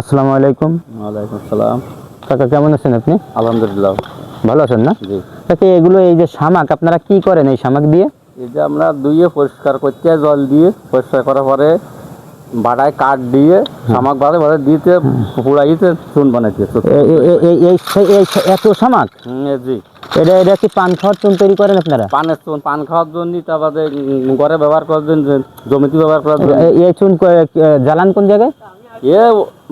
আসসালামু আলাইকুম। ওয়ালাইকুম সালাম কাকা কেমন আছেন আপনি? আলহামদুলিল্লাহ। ভালো আছেন না? জি। কাকা এগুলো এই যে শামাক আপনারা কি করেন এই শামাক দিয়ে? এই যে আমরা ধুয়ে পরিষ্কার করতে জল দিয়ে পরিষ্কার করার পরে বাড়ায় কাঠ দিয়ে শামাক বাড়ে বাড়ে দিতে পুড়াইতে চুন বানাইতে এত শামাক জি। এটা এটা কি পান খাওয়ার চুন তৈরি করেন আপনারা? পানের চুন পান খাওয়ার জন্য তারপরে ঘরে ব্যবহার করার জন্য জমিতে ব্যবহার করার জন্য। এই চুন জ্বালান কোন জায়গায়? এ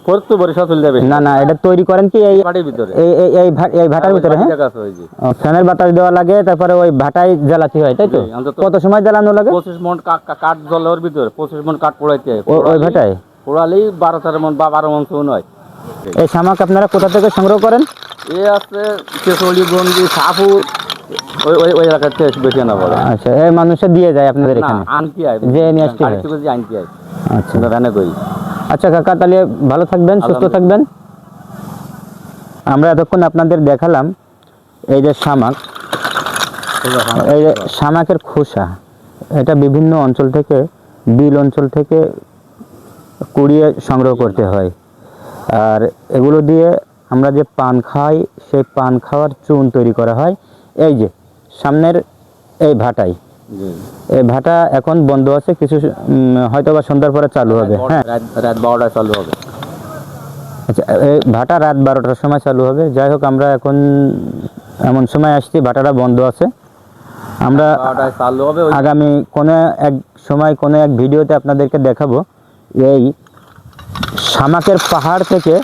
পড়তো বরিশা চলে যাবে। না না এটা তৈরি করেন কি এই বাড়ির ভিতরে। এই- এই- এই ভাটার ভিতরে হ্যাঁ? জায়গা আছে ওই যে। ও, ফ্যানের বাতাস দেওয়া লাগে তারপরে ওই ভাটায় জ্বালাতে হয় তাই তো? কত সময় জ্বালানো লাগে? পঁচিশ মন কা- কা- কাঠ জলের ভিতরে পঁচিশ মন কাঠ পোড়াইতে হয়। ওই ভাটায়? পোড়ালেই বারো তেরো মন বা বারো মন চুন হয়। এই শামাক আপনারা কোথা থেকে সংগ্রহ করেন? এ আছে কেশলি গঞ্জি সাপুর ওই ওই ওই এলাকাতে বেশি না বলে। আচ্ছা এই মানুষে দিয়ে যায় আপনাদের এখানে? আয় যে নিয়ে আয় আচ্ছা। আচ্ছা কাকা তাহলে ভালো থাকবেন সুস্থ থাকবেন। আমরা এতক্ষণ আপনাদের দেখালাম এই যে শামাক এই যে শামাকের খোসা এটা বিভিন্ন অঞ্চল থেকে বিল অঞ্চল থেকে কুড়িয়ে সংগ্রহ করতে হয়। আর এগুলো দিয়ে আমরা যে পান খাই সেই পান খাওয়ার চুন তৈরি করা হয়। এই যে সামনের এই এই ভাটা এখন বন্ধ আছে কিছু হয়তো বা সন্ধ্যার পরে চালু হবে। হ্যাঁ। রাত বারোটায় চালু হবে। আচ্ছা এই ভাটা রাত বারোটার সময় চালু হবে। যাই হোক আমরা এখন এমন সময় আসছি ভাটাটা বন্ধ আছে। আমরা চালু হবে আগামী কোনো এক সময় কোনো এক ভিডিওতে আপনাদেরকে দেখাবো। এই শামাকের পাহাড় থেকে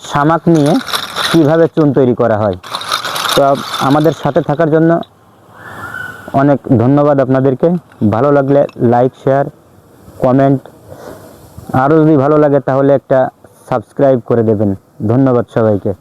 শামাক নিয়ে কীভাবে চুন তৈরি করা হয়। তো আমাদের সাথে থাকার জন্য অনেক ধন্যবাদ আপনাদেরকে। ভালো লাগলে লাইক শেয়ার কমেন্ট আরও যদি ভালো লাগে তাহলে একটা সাবস্ক্রাইব করে দেবেন। ধন্যবাদ সবাইকে।